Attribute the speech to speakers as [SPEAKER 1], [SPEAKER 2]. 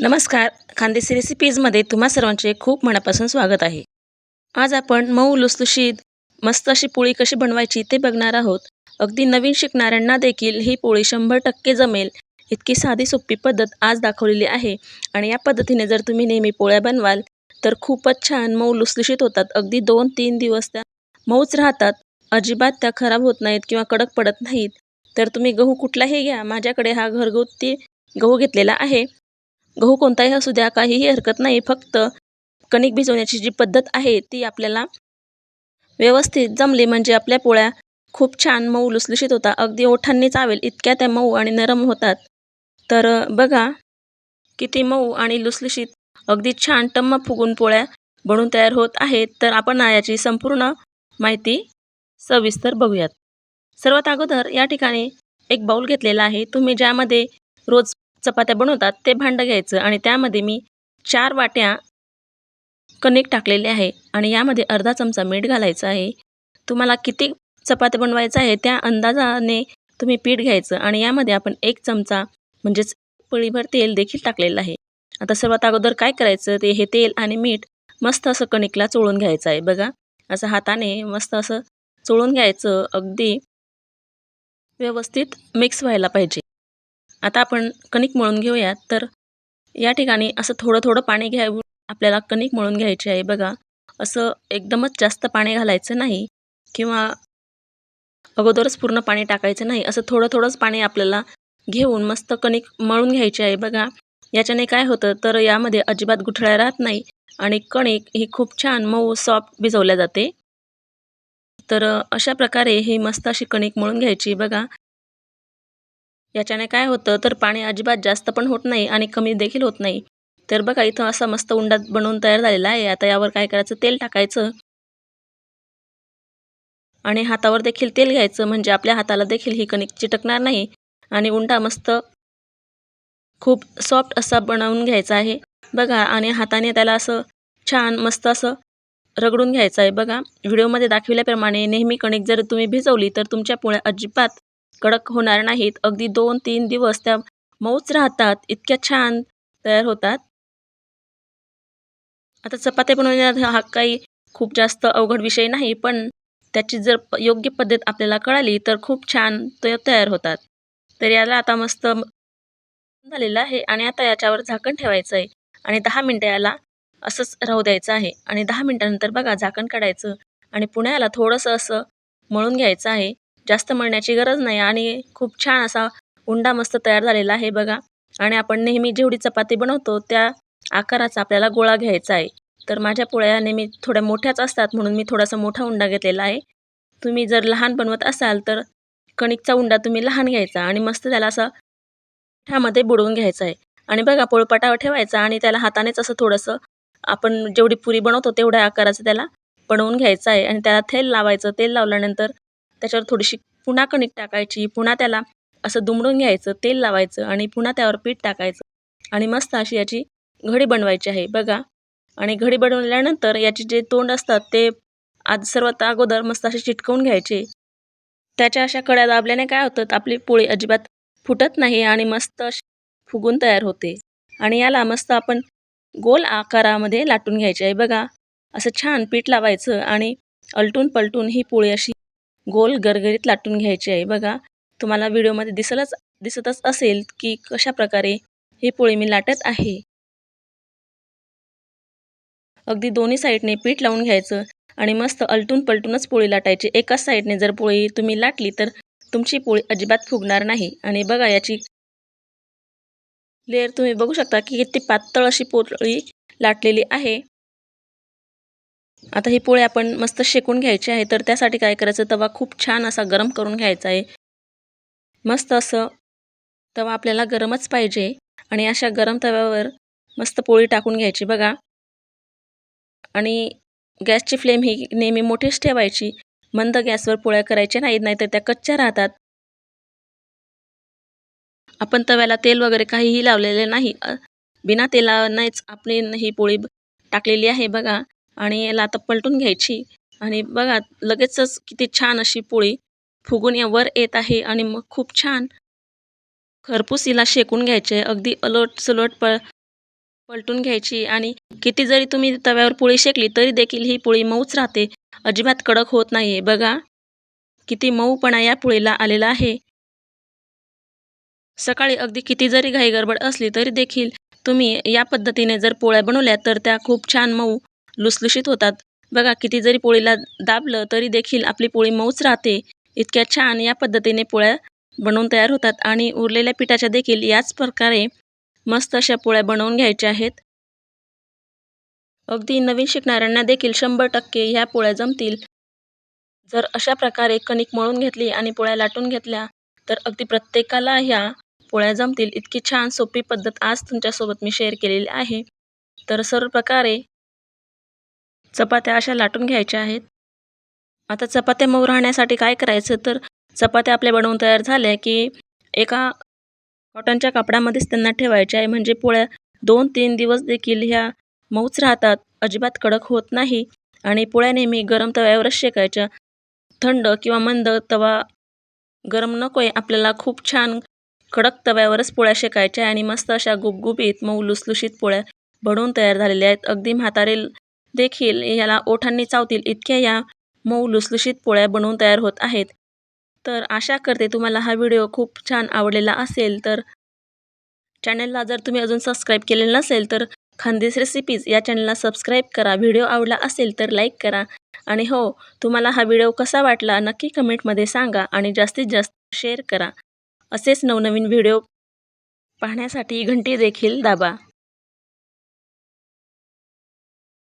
[SPEAKER 1] नमस्कार. खानदेशी रेसिपीजमध्ये तुम्हा सर्वांचे खूप मनापासून स्वागत आहे. आज आपण मऊ लुसलुशीत मस्त अशी पोळी कशी बनवायची ते बघणार आहोत. अगदी नवीन शिकणाऱ्यांना देखील ही पोळी शंभर टक्के जमेल. इतकी साधी सोपी पद्धत आज दाखवलेली आहे. आणि या पद्धतीने जर तुम्ही नेहमी पोळ्या बनवाल तर खूपच छान मऊ लुसलुशीत होतात. अगदी दोन तीन दिवस त्या मऊच राहतात. अजिबात त्या खराब होत नाहीत किंवा कडक पडत नाहीत. तर तुम्ही गहू कुठलाही घ्या. माझ्याकडे हा घरगुती गहू घेतलेला आहे. गहू कोणताही असू द्या काहीही हरकत नाही फक्त कणिक भिजवण्याची जी पद्धत आहे ती आपल्याला व्यवस्थित जमली म्हणजे आपल्या पोळ्या खूप छान मऊ लुसलुशीत होता अगदी ओठांनी चावेल इतक्या त्या मऊ आणि नरम होतात. तर बघा किती मऊ आणि लुसलुशीत अगदी छान टम्म फुगून पोळ्या बनून तयार होत आहेत. तर आपण याची संपूर्ण माहिती सविस्तर बघूयात. सर्वात अगोदर या ठिकाणी एक बाऊल घेतलेला आहे. तुम्ही ज्यामध्ये रोज चपात्या बनवतात ते भांडं घ्यायचं आणि त्यामध्ये मी चार वाट्या कणिक टाकलेले आहे आणि यामध्ये अर्धा चमचा मीठ घालायचं आहे. तुम्हाला किती चपात्या बनवायचं आहे त्या अंदाजाने तुम्ही पीठ घ्यायचं आणि यामध्ये आपण एक चमचा म्हणजेच पळीभर तेल देखील टाकलेलं आहे. आता सर्वात अगोदर काय करायचं? ते हे तेल आणि मीठ मस्त असं कणिकला चोळून घ्यायचं आहे. बघा असं हाताने मस्त असं चोळून घ्यायचं. अगदी व्यवस्थित मिक्स व्हायला पाहिजे. आता आपण कणिक मळून घेऊयात. तर या ठिकाणी असं थोडं थोडं पाणी घ्यावं आपल्याला कणिक मळून घ्यायची आहे. बघा असं एकदमच जास्त पाणी घालायचं नाही किंवा अगोदरच पूर्ण पाणी टाकायचं नाही. असं थोडं थोडंच पाणी आपल्याला घेऊन मस्त कणिक मळून घ्यायची आहे. बघा याच्याने काय होतं? तर यामध्ये अजिबात गुठळ्या राहत नाही आणि कणिक ही खूप छान मऊ सॉफ्ट भिजवल्या जाते. तर अशा प्रकारे ही मस्त अशी कणिक मळून घ्यायची. बघा याच्याने काय होतं तर पाणी अजिबात जास्त पण होत नाही आणि कमी देखील होत नाही. तर बघा इथं असा मस्त उंडा बनवून तयार झालेला आहे. आता यावर काय करायचं तेल टाकायचं. आणि हातावर देखील तेल घ्यायचं म्हणजे आपल्या हाताला देखील ही कणिक चिटकणार नाही. आणि उंडा मस्त खूप सॉफ्ट असा बनवून घ्यायचा आहे. बघा आणि हाताने त्याला असं छान मस्त असं रगडून घ्यायचं आहे. बघा व्हिडिओमध्ये दाखविल्याप्रमाणे नेहमी कणिक जर तुम्ही भिजवली तर तुमच्या पोळ्या अजिबात कडक होणार नाहीत. अगदी दोन तीन दिवस त्या मऊच राहतात इतक्या छान तयार होतात. आता चपात्या बनवण्यात हा काही खूप जास्त अवघड विषय नाही पण त्याची जर योग्य पद्धत आपल्याला कळाली तर खूप छान ते तयार होतात. तर याला आता मस्त झालेलं आहे आणि आता याच्यावर झाकण ठेवायचं आहे आणि दहा मिनटं याला असंच राहू द्यायचं आहे. आणि दहा मिनटानंतर बघा झाकण काढायचं आणि पुण्याला थोडंसं असं मळून घ्यायचं आहे. जास्त मळण्याची गरज नाही आणि खूप छान असा उंडा मस्त तयार झालेला आहे बघा. आणि आपण नेहमी जेवढी चपाती बनवतो त्या आकाराचा आपल्याला गोळा घ्यायचा आहे. तर माझ्या पोळ्या नेहमी थोड्या मोठ्याच असतात म्हणून मी थोडासा मोठा उंडा घेतलेला आहे. तुम्ही जर लहान बनवत असाल तर कणिकचा उंडा तुम्ही लहान घ्यायचा आणि मस्त त्याला असं पिठामध्ये बुडवून घ्यायचा आहे. आणि बघा पोळपाटावर ठेवायचा आणि त्याला हातानेच असं थोडंसं आपण जेवढी पुरी बनवतो तेवढ्या आकाराचं त्याला बनवून घ्यायचं आहे. आणि त्याला तेल लावायचं तेल लावल्यानंतर त्याच्यावर थोडीशी पुन्हा कणिक टाकायची पुन्हा त्याला असं दुमडून घ्यायचं तेल लावायचं आणि पुन्हा त्यावर पीठ टाकायचं. आणि मस्त अशी याची घडी बनवायची आहे बघा. आणि घडी बनवल्यानंतर याचे जे तोंड असतात ते आज सर्वात अगोदर मस्त असे चिटकवून घ्यायचे. त्याच्या अशा कड्या दाबल्याने काय होतं आपली पोळी अजिबात फुटत नाही आणि मस्त अशी फुगून तयार होते. आणि याला मस्त आपण गोल आकारामध्ये लाटून घ्यायचे आहे बघा. असं छान पीठ लावायचं आणि अलटून पलटून ही पोळी अशी गोल गरगरीत लाटून घ्यायची आहे. बघा तुम्हाला व्हिडिओमध्ये दिसलंच दिसतच असेल की कशा प्रकारे ही पोळी मी लाटत आहे. अगदी दोन्ही साईडने पीठ लावून घ्यायचं आणि मस्त अलटून पलटूनच पोळी लाटायची. एकाच साईडने जर पोळी तुम्ही लाटली तर तुमची पोळी अजिबात फुगणार नाही. आणि बघा याची लेअर तुम्ही बघू शकता की किती पातळ अशी पोळी लाटलेली आहे. आता ही पोळी आपण मस्त शेकून घ्यायची आहे तर त्यासाठी काय करायचं? तवा खूप छान असा गरम करून घ्यायचा आहे. मस्त असं तवा आपल्याला गरमच पाहिजे आणि अशा गरम तव्यावर मस्त पोळी टाकून घ्यायची बघा. आणि गॅसची फ्लेम ही नेहमी मोठीच ठेवायची. मंद गॅसवर पोळ्या करायच्या नाहीत नाहीतर त्या कच्च्या राहतात. आपण तव्याला तेल वगैरे काहीही लावलेले नाही. बिना तेलानेच आपली ही पोळी टाकलेली आहे बघा. आणि याला आता पलटून घ्यायची. आणि बघा लगेचच किती छान अशी पोळी फुगून या वर येत आहे आणि मग खूप छान खरपूस हिला शेकून घ्यायचे. अगदी अलट सलट प पलटून घ्यायची आणि किती जरी तुम्ही तव्यावर पोळी शेकली तरी देखील ही पोळी मऊच राहते. अजिबात कडक होत नाही आहे बघा किती मऊपणा या पोळीला आलेला आहे. सकाळी अगदी किती जरी घाई गडबड असली तरी देखील तुम्ही या पद्धतीने जर पोळ्या बनवल्या तर त्या खूप छान मऊ लुसलुशीत होतात. बघा किती जरी पोळीला दाबलं तरी देखील आपली पोळी मऊच राहते. इतक्या छान या पद्धतीने पोळ्या बनवून तयार होतात आणि उरलेल्या पिठाच्या देखील याच प्रकारे मस्त अशा पोळ्या बनवून घ्यायच्या आहेत. अगदी नवीन शिकणाऱ्यांना देखील शंभर टक्के ह्या पोळ्या जमतील. जर अशा प्रकारे कणिक मळून घेतली आणि पोळ्या लाटून घेतल्या तर अगदी प्रत्येकाला ह्या पोळ्या जमतील. इतकी छान सोपी पद्धत आज तुमच्यासोबत मी शेअर केलेली आहे. तर सर्व प्रकारे चपात्या अशा लाटून घ्यायच्या आहेत. आता चपात्या मऊ राहण्यासाठी काय करायचं? तर चपात्या आपल्या बनवून तयार झाल्या की एका कॉटनच्या कापडामध्येच त्यांना ठेवायच्या आहे. म्हणजे पोळ्या दोन तीन दिवस देखील ह्या मऊच राहतात. अजिबात कडक होत नाही आणि पोळ्या नेहमी गरम तव्यावरच शेकायच्या. थंड किंवा मंद तवा गरम नको आहे आपल्याला खूप छान कडक तव्यावरच पोळ्या शेकायच्या आणि मस्त अशा गुबगुबीत मऊ लुसलुशीत पोळ्या बनवून तयार झालेल्या आहेत. अगदी म्हातारे देखील याला ओठांनी चावतील इतक्या या मऊ लुसलुशीत पोळ्या बनवून तयार होत आहेत. तर आशा करते तुम्हाला हा व्हिडिओ खूप छान आवडलेला असेल. तर चॅनलला जर तुम्ही अजून सबस्क्राईब केलेलं नसेल तर खानदेश रेसिपीज या चॅनलला सबस्क्राईब करा. व्हिडिओ आवडला असेल तर लाईक करा. आणि हो तुम्हाला हा व्हिडिओ कसा वाटला नक्की कमेंटमध्ये सांगा आणि जास्तीत जास्त शेअर करा. असेच नवनवीन व्हिडिओ पाहण्यासाठी घंटी देखील दाबा.